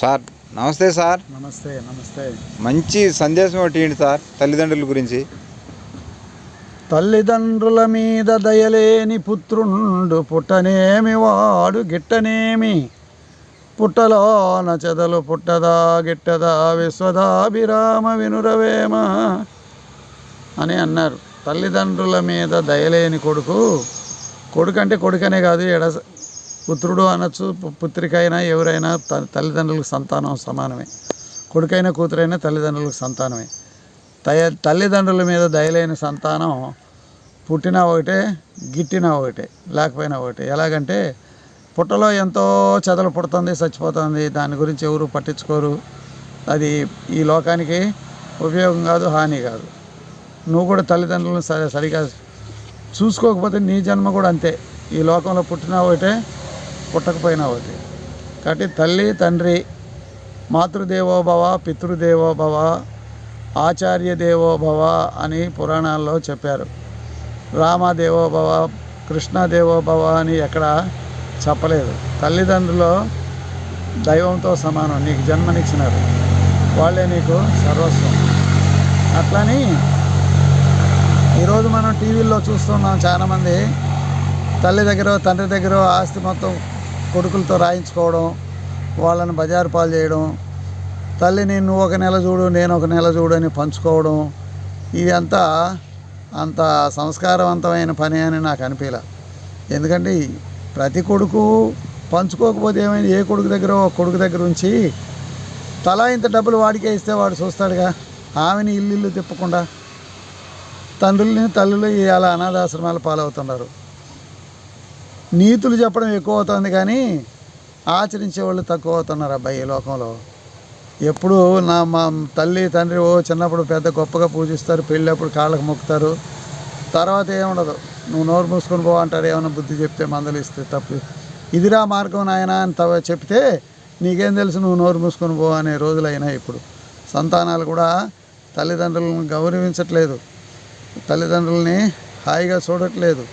Sir నమస్తే sir. నమస్తే నమస్తే. మంచి సందేశం ఒకటి ఏంటి సార్ తల్లిదండ్రుల గురించి. తల్లిదండ్రుల మీద దయలేని పుత్రుండు పుట్టనేమి వాడు గిట్టనేమి? పుట్టలోన చెదలు పుట్టదా గిట్టదా విశ్వదాభిరామ వినురవేమ అని అన్నారు. తల్లిదండ్రుల మీద దయలేని కొడుకు కొడుకు అంటే కొడుకనే కాదు ఎడ పుత్రుడు అనొచ్చు పు- పుత్రికైనా ఎవరైనా త- తల్లిదండ్రులకు సంతానం సమానమే. కొడుకైనా కూతురైనా తల్లిదండ్రులకు సంతానమే. తయ తల్లిదండ్రుల మీద దయలేని సంతానం పుట్టినా ఒకటే గిట్టినా ఒకటే లేకపోయినా ఒకటే. ఎలాగంటే పుట్టలో ఎంతో చెదలు పుడుతుంది చచ్చిపోతుంది. దాని గురించి ఎవరు పట్టించుకోరు. అది ఈ లోకానికి ఉపయోగం కాదు హాని కాదు. నువ్వు కూడా తల్లిదండ్రులను సరిగా చూసుకోకపోతే నీ జన్మ కూడా అంతే. ఈ లోకంలో పుట్టినా ఒకటే పుట్టకపోయినా ఒకటి. కాబట్టి తల్లి తండ్రి మాతృదేవోభవ పితృదేవోభవ ఆచార్య దేవోభవ అని పురాణాల్లో చెప్పారు. రామదేవోభవ కృష్ణదేవోభవ అని ఎక్కడ చెప్పలేదు. తల్లిదండ్రులు దైవంతో సమానం. నీకు జన్మనిచ్చినారు. వాళ్ళే నీకు సర్వస్వం. అట్లని ఈరోజు మనం టీవీల్లో చూస్తున్నాం చాలామంది. తల్లి దగ్గర తండ్రి దగ్గర ఆస్తి మొత్తం కొడుకులతో రాయించుకోవడం వాళ్ళని బజారు పాలు చేయడం తల్లిని నువ్వు ఒక నెల చూడు నేను ఒక నెల చూడు అని పంచుకోవడం ఇదంతా అంత సంస్కారవంతమైన పని అని నాకు అనిపించలే ఎందుకంటే ప్రతి కొడుకు పంచుకోకపోతే ఏమైంది? ఏ కొడుకు దగ్గర ఒక కొడుకు దగ్గర ఉంచి తలా ఇంత డబ్బులు వాడికే ఇస్తే వాడు చూస్తాడుగా? ఆమెని ఇల్లు ఇల్లు తిప్పకుండా. తండ్రుల్ని తల్లులు ఇలా అనాథాశ్రమాలు పాలవుతున్నారు. నీతులు చెప్పడం ఎక్కువ అవుతుంది కానీ ఆచరించే వాళ్ళు తక్కువ అవుతున్నారు అబ్బాయి ఈ లోకంలో. ఎప్పుడు నా మా తల్లి తండ్రి ఓ చిన్నప్పుడు పెద్ద గొప్పగా పూజిస్తారు పెళ్ళప్పుడు కాళ్ళకు మొక్కుతారు. తర్వాత ఏముండదు. నువ్వు నోరు మూసుకొని పో అంటారు ఏమైనా బుద్ధి చెప్తే మందలిస్తే తప్పు. ఇదిరా మార్గం నాయన అని తవ చెప్తే నీకేం తెలుసు నువ్వు నోరు మూసుకొని పో అనే రోజులైనా ఇప్పుడు. సంతానాలు కూడా తల్లిదండ్రులను గౌరవించట్లేదు. తల్లిదండ్రుల్ని హాయిగా చూడట్లేదు.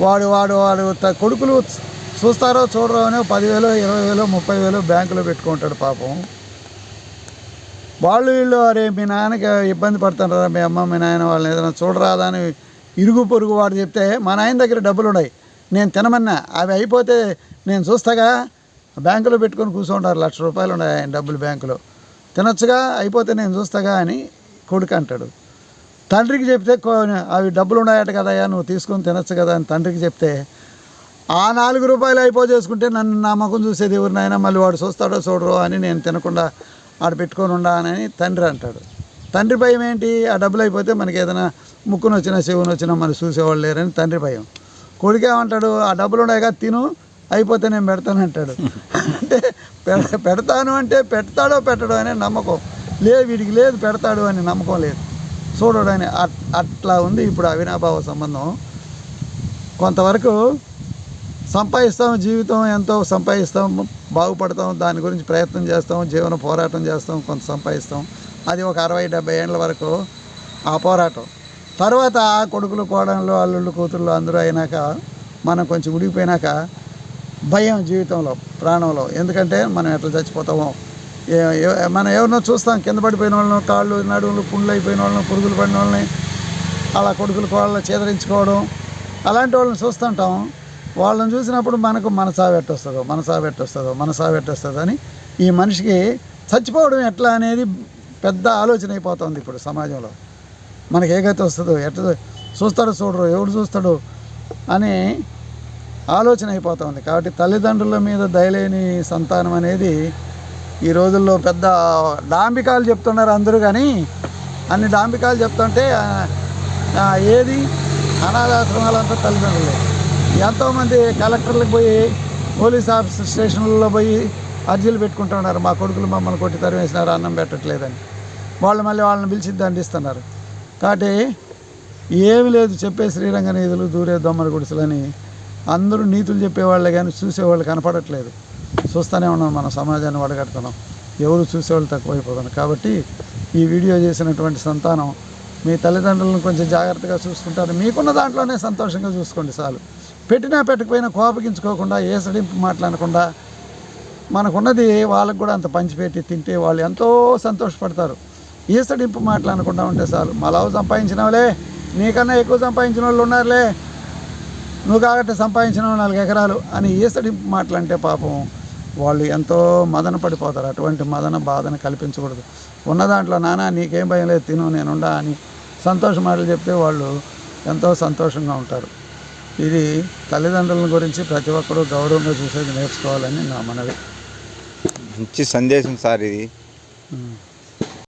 వాడు వాడు వాడు త- కొడుకులు చూస్తారో చూడరో అని పదివేలు ఇరవై వేలు ముప్పై వేలు బ్యాంకులో పెట్టుకుంటాడు పాపం. వాళ్ళు వీళ్ళు అరే మీ నాన్నకి ఇబ్బంది పడుతుంటారా మీ అమ్మ మీ నాయన వాళ్ళని ఏదైనా చూడరాదా అని ఇరుగు పొరుగు వాడు చెప్తే మా నాయన దగ్గర డబ్బులు ఉన్నాయి నేను తినమన్నా అవి అయిపోతే నేను చూస్తాగా. బ్యాంకులో పెట్టుకొని కూర్చుంటారు లక్ష రూపాయలు ఉన్నాయి ఆయన డబ్బులు బ్యాంకులో. తినొచ్చుగా అయిపోతే నేను చూస్తాగా అని కొడుకు అంటాడు. తండ్రికి చెప్తే కో- అవి డబ్బులు ఉన్నాయట కదయ్యా నువ్వు తీసుకొని తినొచ్చు కదా అని తండ్రికి చెప్తే ఆ నాలుగు రూపాయలు అయిపో చేసుకుంటే నన్ను నా ముఖం చూసేది ఎవరినైనా మళ్ళీ వాడు చూస్తాడో చూడరో అని నేను తినకుండా ఆడ పెట్టుకొని ఉండానని తండ్రి అంటాడు. తండ్రి భయం ఏంటి? ఆ డబ్బులు అయిపోతే మనకి ఏదైనా ముక్కును వచ్చినా చెవును వచ్చినా మనం చూసేవాళ్ళు లేరని తండ్రి భయం. కొడుకు ఏమంటాడు? ఆ డబ్బులు ఉన్నాయిగా తిను అయిపోతే నేను పెడతాను అంటాడు. అంటే పెడతాను అంటే పెడతాడో పెట్టడో అనే నమ్మకం. లేదు వీడికి లేదు పెడతాడు అని నమ్మకం లేదు. చూడడానికి అట్- అట్లా ఉంది ఇప్పుడు అవినాభావ సంబంధం. కొంతవరకు సంపాదిస్తాం జీవితం ఎంతో సంపాదిస్తాం బాగుపడతాం దాని గురించి ప్రయత్నం చేస్తాం జీవన పోరాటం చేస్తాం కొంత సంపాదిస్తాం. అది ఒక అరవై డెబ్బై ఏళ్ళ వరకు ఆ పోరాటం. తర్వాత ఆ కొడుకులు కోడళ్ళు అల్లుళ్ళు కూతుళ్ళు అందరూ అయినాక మనం కొంచెం ఉడిగిపోయినాక భయం జీవితంలో ప్రాణంలో. ఎందుకంటే మనం ఎట్లా చచ్చిపోతామో మనం ఎవరినో చూస్తాం. కింద పడిపోయిన వాళ్ళని కాళ్ళు నడువులు పుండ్లు అయిపోయిన వాళ్ళని పురుగులు పడిన వాళ్ళని అలా కొడుకులు కోళ్ళని చేదరించుకోవడం అలాంటి వాళ్ళని చూస్తుంటాం. వాళ్ళని చూసినప్పుడు మనకు మన సావు ఎట్టొస్తుందో మన సావు మన అని ఈ మనిషికి చచ్చిపోవడం ఎట్లా అనేది పెద్ద ఆలోచన అయిపోతుంది ఇప్పుడు సమాజంలో. మనకి ఏ గతి వస్తుందో ఎట్లా చూస్తాడో చూడరు ఎవడు చూస్తాడు అని ఆలోచన అయిపోతుంది. కాబట్టి తల్లిదండ్రుల మీద దయలేని సంతానం అనేది ఈ రోజుల్లో పెద్ద డాంబికాలు చెప్తున్నారు అందరూ కానీ అన్ని డాంబికాలు చెప్తుంటే ఏది? అనాథాశ్రమాలంతా తల్లిదండ్రులే. ఎంతోమంది కలెక్టర్లకు పోయి పోలీస్ ఆఫీస్ స్టేషన్లలో పోయి అర్జీలు పెట్టుకుంటున్నారు. మా కొడుకులు మమ్మల్ని కొట్టి తరివేసినారు అన్నం పెట్టట్లేదని. వాళ్ళు మళ్ళీ వాళ్ళని పిలిచి దండిస్తున్నారు. కాబట్టి ఏమి లేదు చెప్పే శ్రీరంగ నిధులు దూరే దొమ్మల గుడిసెలని అందరూ నీతులు చెప్పేవాళ్ళే కానీ చూసేవాళ్ళు కనపడట్లేదు. చూస్తూనే ఉన్నాం మన సమాజాన్ని వడగడుతున్నాం ఎవరు చూసేవాళ్ళు తక్కువైపోతున్నారు. కాబట్టి ఈ వీడియో చేసినటువంటి సంతానం మీ తల్లిదండ్రులను కొంచెం జాగ్రత్తగా చూసుకుంటారు మీకున్న దాంట్లోనే సంతోషంగా చూసుకోండి చాలు. పెట్టినా పెట్టకపోయినా కోపగించుకోకుండా ఏసడింపు మాట్లాడకుండా మనకున్నది వాళ్ళకు కూడా అంత పంచిపెట్టి తింటే వాళ్ళు ఎంతో సంతోషపడతారు. ఈసడింపు మాట్లాడకుండా ఉంటే చాలు. మలవు సంపాదించినవలే నీకన్నా ఎక్కువ సంపాదించిన వాళ్ళు ఉన్నారులే. నువ్వు కాబట్టి సంపాదించిన నాలుగు ఎకరాలు అని ఈసడింపు మాట్లాడితే పాపం వాళ్ళు ఎంతో మదన పడిపోతారు. అటువంటి మదన బాధను కల్పించకూడదు. ఉన్న దాంట్లో నాన్న నీకేం భయం లేదు తిను నేనుండా అని సంతోష మాటలు చెప్తే వాళ్ళు ఎంతో సంతోషంగా ఉంటారు. ఇది తల్లిదండ్రుల గురించి ప్రతి ఒక్కరూ గౌరవంగా చూసేది నేర్చుకోవాలని నా మనవి. మంచి సందేశం సార్ ఇది.